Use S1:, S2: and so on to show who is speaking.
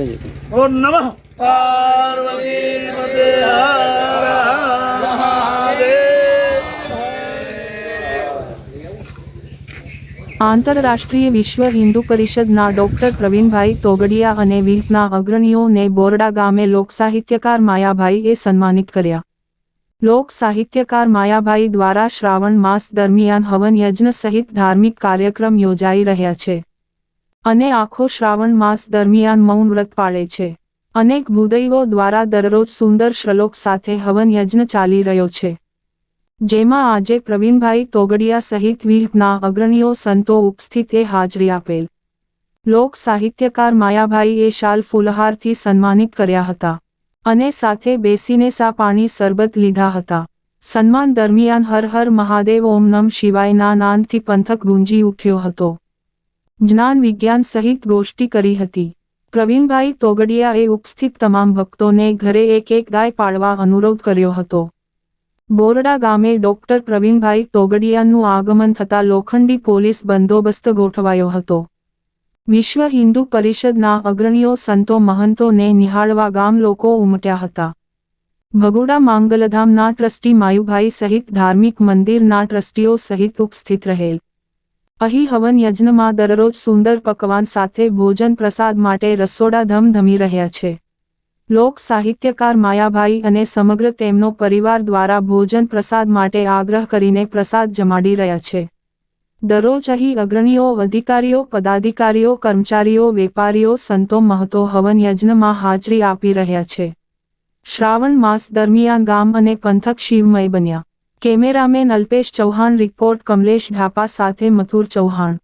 S1: ઓમ નમઃ. પાર્વતી પતે હર હર મહાદેવ.
S2: આંતરરાષ્ટ્રીય વિશ્વ હિન્દુ પરિષદના ડોક્ટર પ્રવીણભાઈ તોગડિયા અને વિલ્પના અગ્રણીઓને બોરડા ગામે લોકસાહિત્યકાર માયાભાઈએ સન્માનિત કર્યા. લોક સાહિત્યકાર માયાભાઈ દ્વારા શ્રાવણ માસ દરમિયાન હવન યજ્ઞ સહિત ધાર્મિક કાર્યક્રમ યોજાઈ રહ્યા છે. અને આખો શ્રાવણ માસ દરમિયાન મૌન વ્રત પાળે છે. અનેક ભૂદૈવો દ્વારા દરરોજ સુંદર શ્લોક સાથે હવન યજ્ઞ ચાલી રહ્યો છે. જેમાં આજે પ્રવીણભાઈ તોગડિયા સહિત વિહના અગ્રણીઓ સંતો ઉપસ્થિતે હાજરી આપેલ. લોક સાહિત્યકાર માયાભાઈએ શાલ ફૂલહારથી સન્માનિત કર્યા હતા. અને સાથે બેસીને સા પાણી સરબત લીધા હતા. સન્માન દરમિયાન હર હર મહાદેવ ઓમ નમ શિવાયના નાનથી પંથક ગુંજી ઉઠ્યો હતો. જ્ઞાન વિજ્ઞાન સહિત ગોષ્ઠી કરી હતી. પ્રવીણભાઈ તોગડિયાએ ઉપસ્થિત તમામ ભક્તોને ઘરે એક એક ગાય પાડવા અનુરોધ કર્યો હતો. બોરડા ગામે ડોક્ટર પ્રવીણભાઈ તોગડિયાનું આગમન થતાં લોખંડી પોલીસ બંદોબસ્ત ગોઠવાયો હતો. વિશ્વ હિન્દુ પરિષદના અગ્રણીઓ સંતો મહંતોને નિહાળવા ગામ લોકો ઉમટ્યા હતા. ભગોડા માંગલધામના ટ્રસ્ટી માયુભાઈ સહિત ધાર્મિક મંદિરના ટ્રસ્ટીઓ સહિત ઉપસ્થિત રહેલ. અહીં હવન યજ્ઞમાં દરરોજ સુંદર પકવાન સાથે ભોજન પ્રસાદ માટે રસોડા ધમધમી રહ્યા છે. લોક સાહિત્યકાર માયાભાઈ અને સમગ્ર તેમનો પરિવાર દ્વારા ભોજન પ્રસાદ માટે આગ્રહ કરીને પ્રસાદ જમાડી રહ્યા છે. દરરોજ અહીં અગ્રણીઓ, અધિકારીઓ, પદાધિકારીઓ, કર્મચારીઓ, વેપારીઓ, સંતો મહતો હવન યજ્ઞમાં હાજરી આપી રહ્યા છે. શ્રાવણ માસ દરમિયાન ગામ અને પંથક શિવમય બન્યા. કેમેરામેન અલ્પેશ ચૌહાણ રિપોર્ટ કમલેશ ઢાપા સાથે મથુર ચૌહાણ.